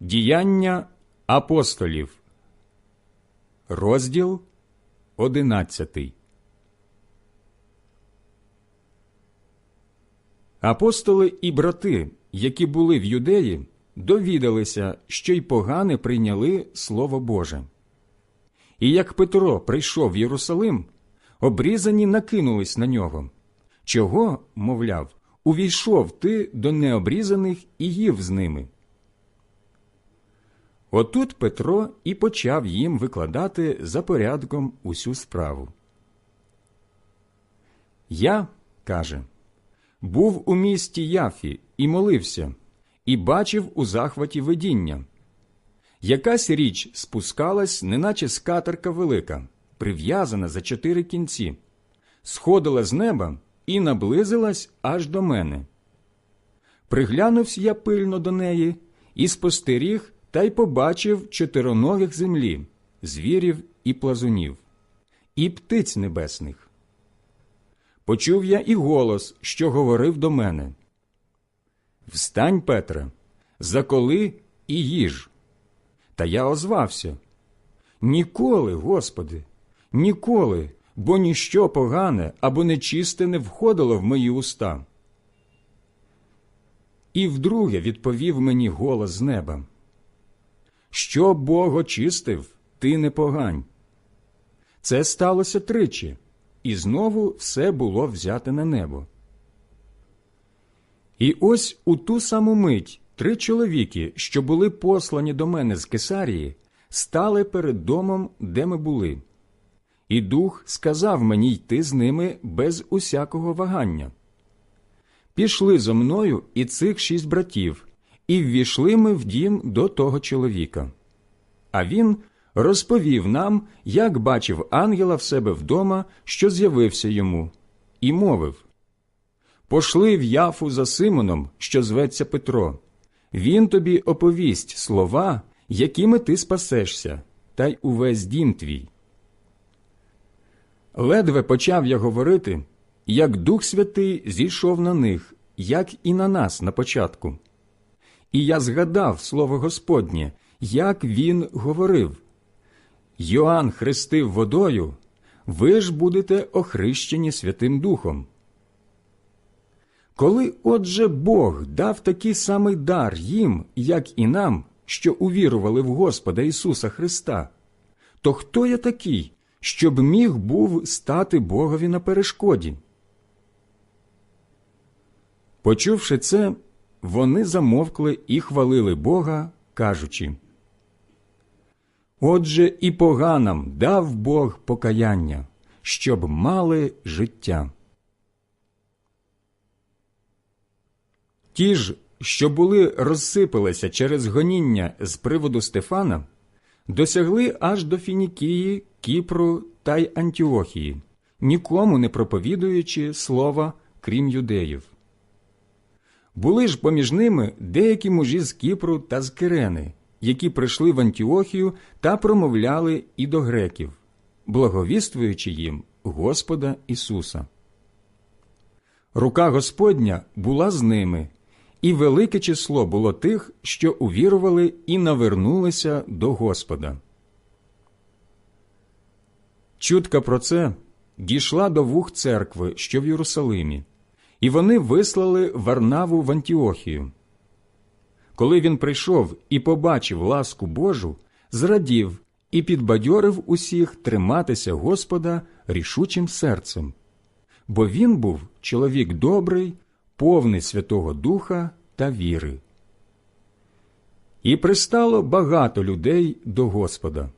Діяння апостолів, розділ одинадцятий. Апостоли і брати, які були в юдеї, довідалися, що й погане прийняли Слово Боже. І як Петро прийшов в Єрусалим, обрізані накинулись на нього. Чого, мовляв, увійшов ти до необрізаних і їв з ними. Отут Петро і почав їм викладати за порядком усю справу. Я, каже, був у місті Яфі і молився, і бачив у захваті видіння. Якась річ спускалась, неначе скатерка велика, прив'язана за чотири кінці, сходила з неба і наблизилась аж до мене. Приглянувся я пильно до неї і спостеріг та й побачив чотироногих землі, звірів і плазунів, і птиць небесних. Почув я і голос, що говорив до мене. Встань, Петре, заколи і їж. Та я озвався. Ніколи, Господи, ніколи, бо ніщо погане або нечисте не входило в мої уста. І вдруге відповів мені голос з неба. Що Бог очистив, ти не погань. Це сталося тричі, і знову все було взяте на небо. І ось у ту саму мить три чоловіки, що були послані до мене з Кесарії, стали перед домом, де ми були. І дух сказав мені йти з ними без усякого вагання. Пішли зо мною і цих шість братів, і ввійшли ми в дім до того чоловіка. А він розповів нам, як бачив ангела в себе вдома, що з'явився йому, і мовив Пошли в яфу за Симоном, що зветься Петро. Він тобі оповість слова, якими ти спасешся, та й увесь дім твій. Ледве почав я говорити, як Дух Святий зійшов на них, як і на нас на початку. І я згадав слово Господнє, як він говорив Йоанн хрестив водою, ви ж будете охрещені Святим Духом. Коли отже Бог дав такий самий дар їм, як і нам, що увірували в Господа Ісуса Христа, то хто я такий, щоб міг був стати Богові на перешкоді? Почувши це, вони замовкли і хвалили Бога, кажучи Отже, і поганам дав Бог покаяння, щоб мали життя. Ті ж, що були розсипалися через гоніння з приводу Стефана, досягли аж до Фінікії, Кіпру та й Антіохії, нікому не проповідуючи слова, крім юдеїв. Були ж поміж ними деякі мужі з Кіпру та з Кирени, які прийшли в Антіохію та промовляли і до греків, благовіствуючи їм Господа Ісуса. Рука Господня була з ними, і велике число було тих, що увірували і навернулися до Господа. Чутка про це дійшла до вух церкви, що в Єрусалимі, і вони вислали Варнаву в Антіохію. Коли він прийшов і побачив ласку Божу, зрадів і підбадьорив усіх триматися Господа рішучим серцем, бо він був чоловік добрий, повний Святого Духа та віри. І пристало багато людей до Господа.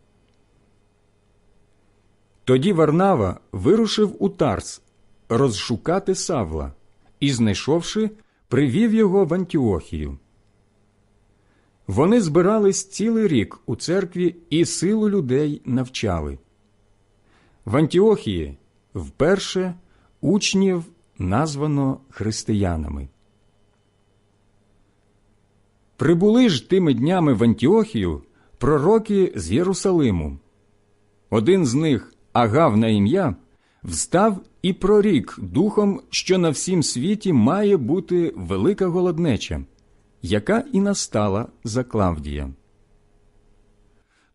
Тоді Варнава вирушив у Тарс розшукати Савла і, знайшовши, привів його в Антіохію. Вони збирались цілий рік у церкві і силу людей навчали. В Антіохії вперше учнів названо християнами. Прибули ж тими днями в Антіохію пророки з Єрусалиму. Один з них, Агав на ім'я, встав і прорік духом, що на всім світі має бути велика голоднеча, яка і настала за Клавдія.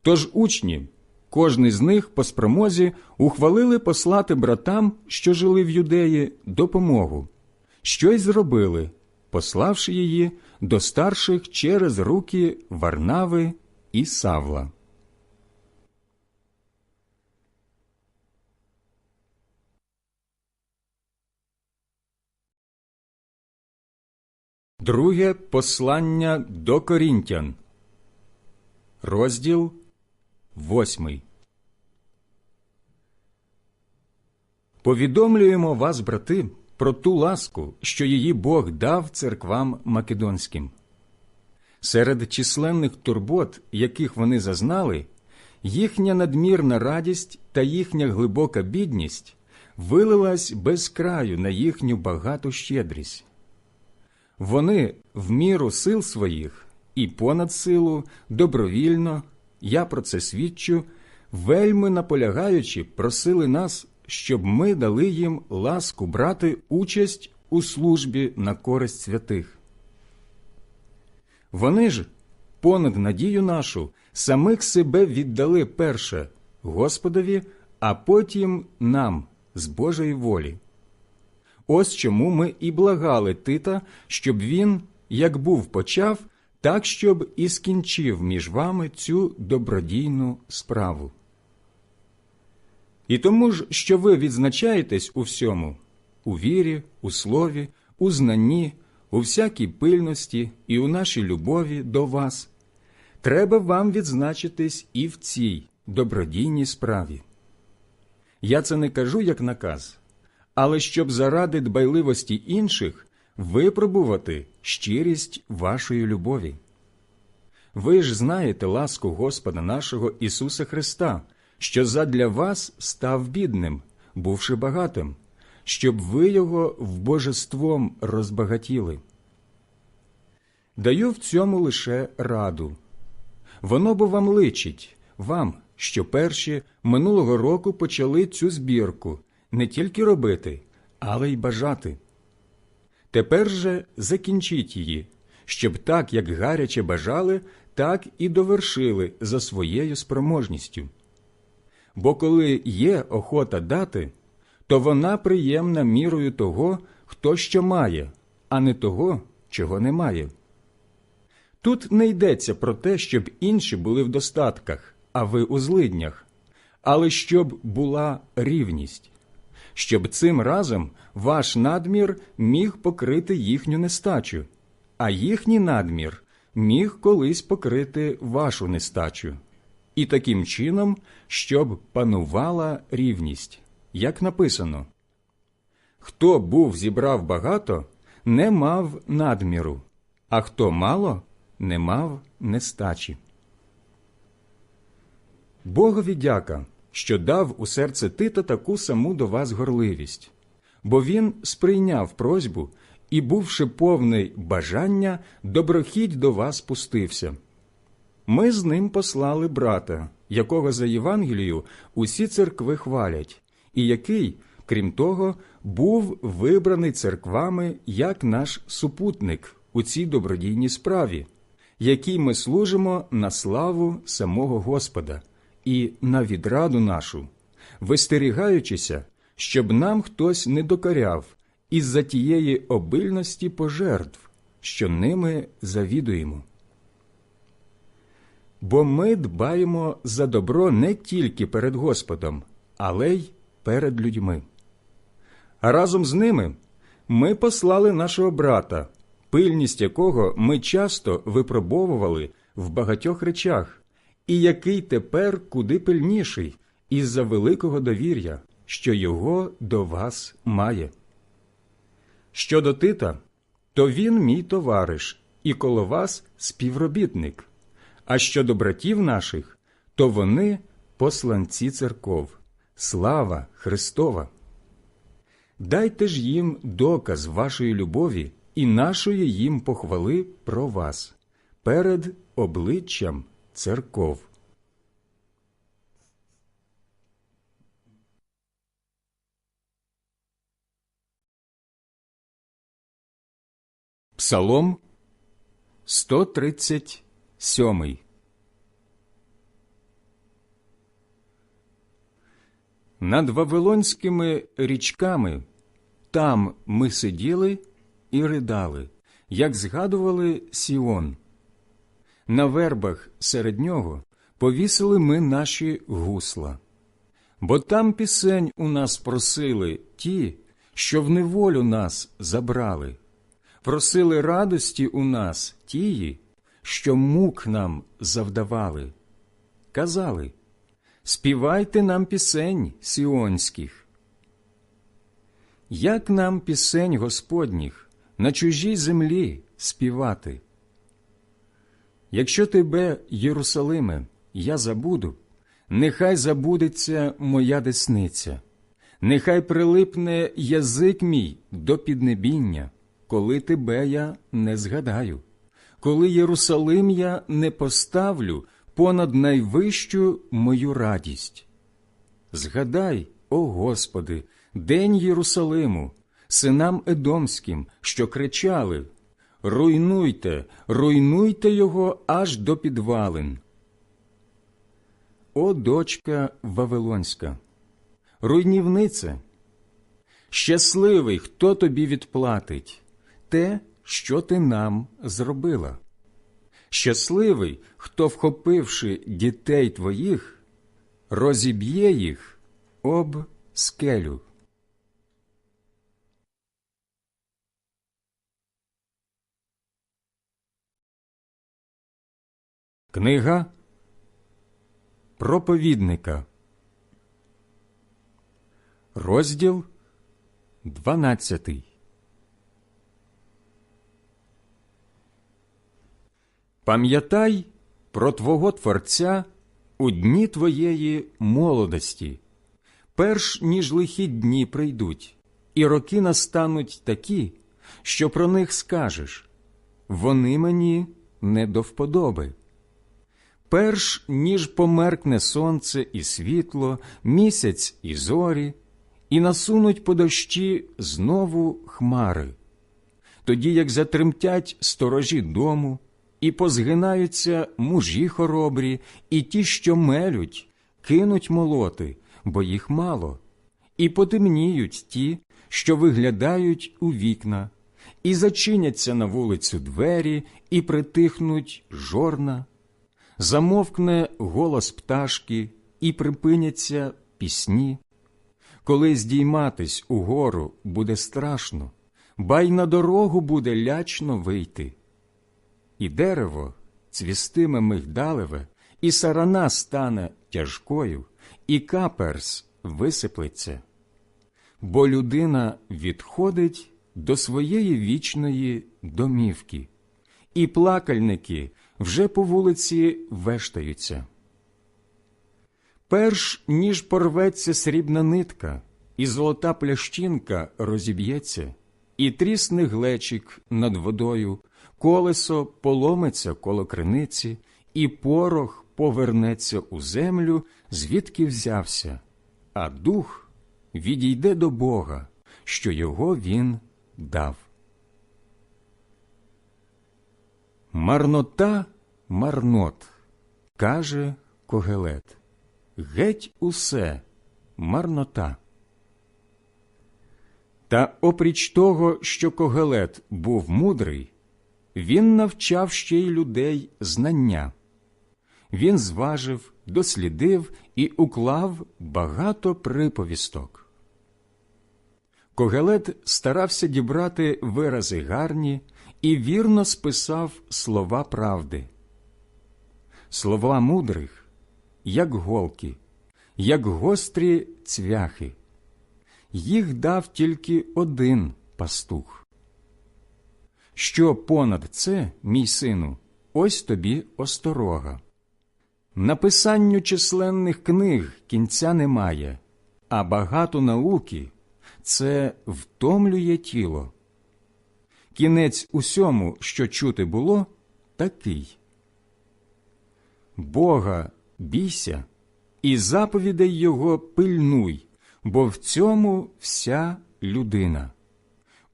Тож учні, кожний з них по спромозі ухвалили послати братам, що жили в юдеї, допомогу, що й зробили, пославши її до старших через руки Варнави і Савла. Друге послання до Корінтян, розділ восьмий. Повідомлюємо вас, брати, про ту ласку, що її Бог дав церквам македонським. Серед численних турбот, яких вони зазнали, їхня надмірна радість та їхня глибока бідність вилилась без краю на їхню багату щедрість. Вони в міру сил своїх і понад силу добровільно, я про це свідчу, вельми наполягаючи, просили нас, щоб ми дали їм ласку брати участь у службі на користь святих. Вони ж, понад надію нашу, самих себе віддали перше Господові, а потім нам з Божої волі. Ось чому ми і благали Тита, щоб він, як був почав, так щоб і скінчив між вами цю добродійну справу. І тому ж, що ви відзначаєтесь у всьому у вірі, у слові, у знанні, у всякій пильності і у нашій любові до вас, треба вам відзначитись і в цій добродійній справі. Я це не кажу як наказ але щоб заради дбайливості інших випробувати щирість вашої любові. Ви ж знаєте ласку Господа нашого Ісуса Христа, що задля вас став бідним, бувши багатим, щоб ви його в божеством розбагатіли. Даю в цьому лише раду. Воно бо вам личить, вам, що перші минулого року почали цю збірку не тільки робити, але й бажати. Тепер же закінчіть її, щоб так, як гаряче бажали, так і довершили за своєю спроможністю. Бо коли є охота дати, то вона приємна мірою того, хто що має, а не того, чого немає. Тут не йдеться про те, щоб інші були в достатках, а ви у злиднях, але щоб була рівність щоб цим разом ваш надмір міг покрити їхню нестачу, а їхній надмір міг колись покрити вашу нестачу, і таким чином, щоб панувала рівність, як написано. Хто був зібрав багато, не мав надміру, а хто мало, не мав нестачі. Богові дяка що дав у серце Тита таку саму до вас горливість, бо він сприйняв просьбу і, бувши повний бажання, доброхідь до вас пустився. Ми з ним послали брата, якого за Євангелію усі церкви хвалять, і який, крім того, був вибраний церквами як наш супутник у цій добродійній справі, якій ми служимо на славу самого Господа і на відраду нашу, вистерігаючися, щоб нам хтось не докоряв із за тієї обильності пожертв, що ними завідуємо. Бо ми дбаємо за добро не тільки перед Господом, але й перед людьми. А разом з ними ми послали нашого брата, пильність якого ми часто випробовували в багатьох речах, і який тепер куди пильніший із за великого довір'я, що його до вас має. Щодо Тита, то він мій товариш і коло вас співробітник, а щодо братів наших, то вони посланці церков, слава Христова. Дайте ж їм доказ вашої любові і нашої їм похвали про вас перед обличчям церков. Псалом 137 Над Вавилонськими річками там ми сиділи і ридали, як згадували Сіон. На вербах серед нього повісили ми наші гусла. Бо там пісень у нас просили ті, що в неволю нас забрали, просили радості у нас тії, що мук нам завдавали. Казали Співайте нам пісень сіонських. Як нам пісень Господніх на чужій землі співати? Якщо тебе, Єрусалиме, я забуду, нехай забудеться моя десниця, нехай прилипне язик мій до піднебіння, коли тебе я не згадаю, коли Єрусалим я не поставлю понад найвищу мою радість. Згадай, о Господи, день Єрусалиму, синам Едомським, що кричали Руйнуйте, руйнуйте його аж до підвалин. О, дочка Вавилонська, руйнівнице, щасливий, хто тобі відплатить те, що ти нам зробила. Щасливий, хто, вхопивши дітей твоїх, розіб'є їх об скелю. Книга проповідника, розділ дванадцятий. Пам'ятай про Твого Творця у дні твоєї молодості, перш ніж лихі дні прийдуть, і роки настануть такі, що про них скажеш вони мені не до вподоби. Перш ніж померкне сонце і світло, місяць і зорі, і насунуть по дощі знову хмари, тоді як затремтять сторожі дому, і позгинаються мужі хоробрі, і ті, що мелють, кинуть молоти, бо їх мало, і потемніють ті, що виглядають у вікна, і зачиняться на вулицю двері, і притихнуть жорна, замовкне голос пташки, і припиняться пісні. Коли здійматись угору буде страшно, ба й на дорогу буде лячно вийти. І дерево цвістиме мигдалеве, і сарана стане тяжкою, і каперс висиплеться. Бо людина відходить до своєї вічної домівки, і плакальники вже по вулиці вештаються. Перш ніж порветься срібна нитка, і золота плящинка розіб'ється, і трісне глечик над водою, колесо поломиться коло криниці, і порох повернеться у землю, звідки взявся, а дух відійде до Бога, що його він дав. Марнота марнот, каже Когелет. Геть усе марнота. Та опріч того, що Когелет був мудрий, він навчав ще й людей знання. Він зважив, дослідив і уклав багато приповісток. Когелет старався дібрати вирази гарні і вірно списав слова правди. Слова мудрих, як голки, як гострі цвяхи. Їх дав тільки один пастух. Що понад це, мій сину, ось тобі осторога. Написанню численних книг кінця немає, а багато науки це втомлює тіло. Кінець усьому, що чути було, такий. Бога бійся і заповідей Його пильнуй, бо в цьому вся людина.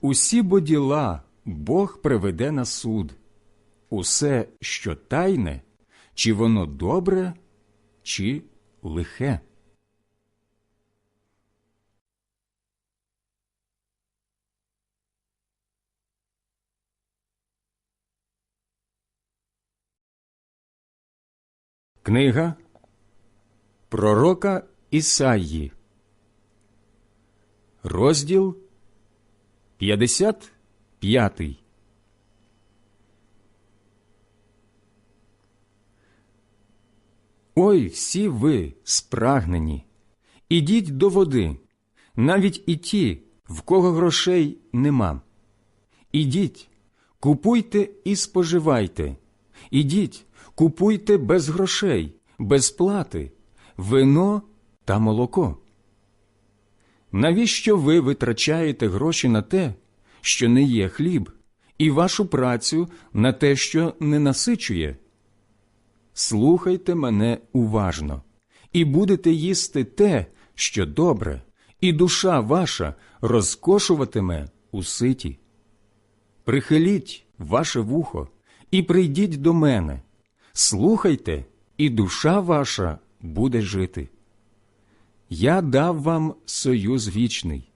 Усі бо діла Бог приведе на суд. усе, що тайне, чи воно добре, чи лихе. Книга Пророка Ісаї, розділ 55. Ой, всі ви спрагнені, ідіть до води, навіть і ті, в кого грошей нема. Ідіть, купуйте і споживайте, ідіть, купуйте без грошей, без плати, вино та молоко. Навіщо ви витрачаєте гроші на те, що не є хліб, і вашу працю на те, що не насичує? Слухайте мене уважно, і будете їсти те, що добре, і душа ваша розкошуватиме у ситі. Прихиліть ваше вухо і прийдіть до мене, слухайте, і душа ваша буде жити. Я дав вам союз вічний,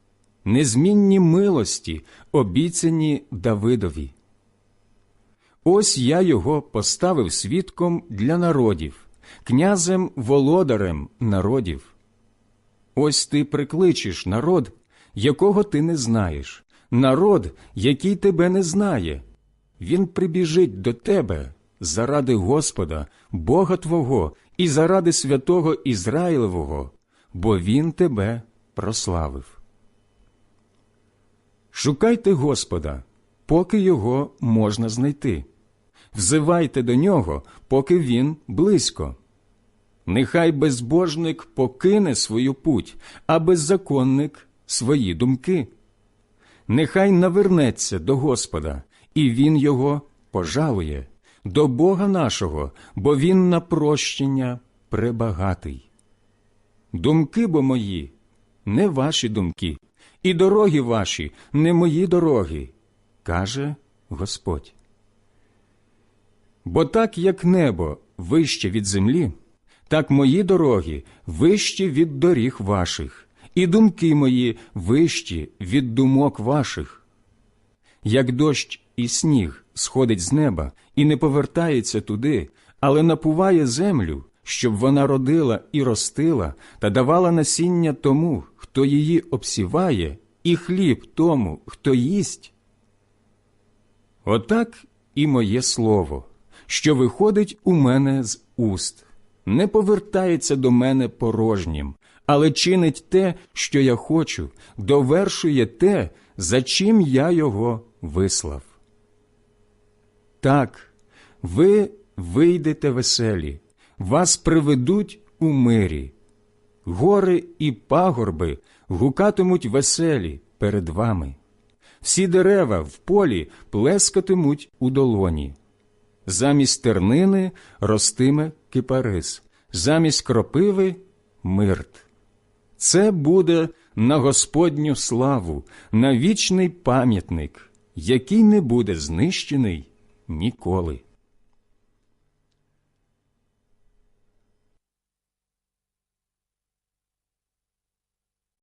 незмінні милості, обіцяні Давидові. Ось я його поставив свідком для народів, князем володарем народів. Ось ти прикличеш народ, якого ти не знаєш, народ, який тебе не знає. Він прибіжить до тебе заради Господа, Бога Твого і заради святого Ізраїлевого, бо Він тебе прославив. Шукайте Господа, поки його можна знайти. Взивайте до нього, поки він близько. Нехай безбожник покине свою путь, а беззаконник свої думки. Нехай навернеться до Господа, і він його пожалує, до Бога нашого, бо він на прощення пребагатий. Думки бо мої не ваші думки, і дороги ваші не мої дороги, каже Господь. Бо так як небо вище від землі, так мої дороги вищі від доріг ваших, і думки мої вищі від думок ваших. Як дощ і сніг сходить з неба і не повертається туди, але напуває землю, щоб вона родила і ростила та давала насіння тому, хто її обсіває, і хліб тому, хто їсть. Отак і моє слово, що виходить у мене з уст, не повертається до мене порожнім, але чинить те, що я хочу, довершує те, за чим я його вислав. Так, ви вийдете веселі, вас приведуть у мирі, гори і пагорби гукатимуть веселі перед вами. Всі дерева в полі плескатимуть у долоні. Замість тернини ростиме кипарис, замість кропиви мирт. Це буде на Господню славу, на вічний пам'ятник, який не буде знищений ніколи.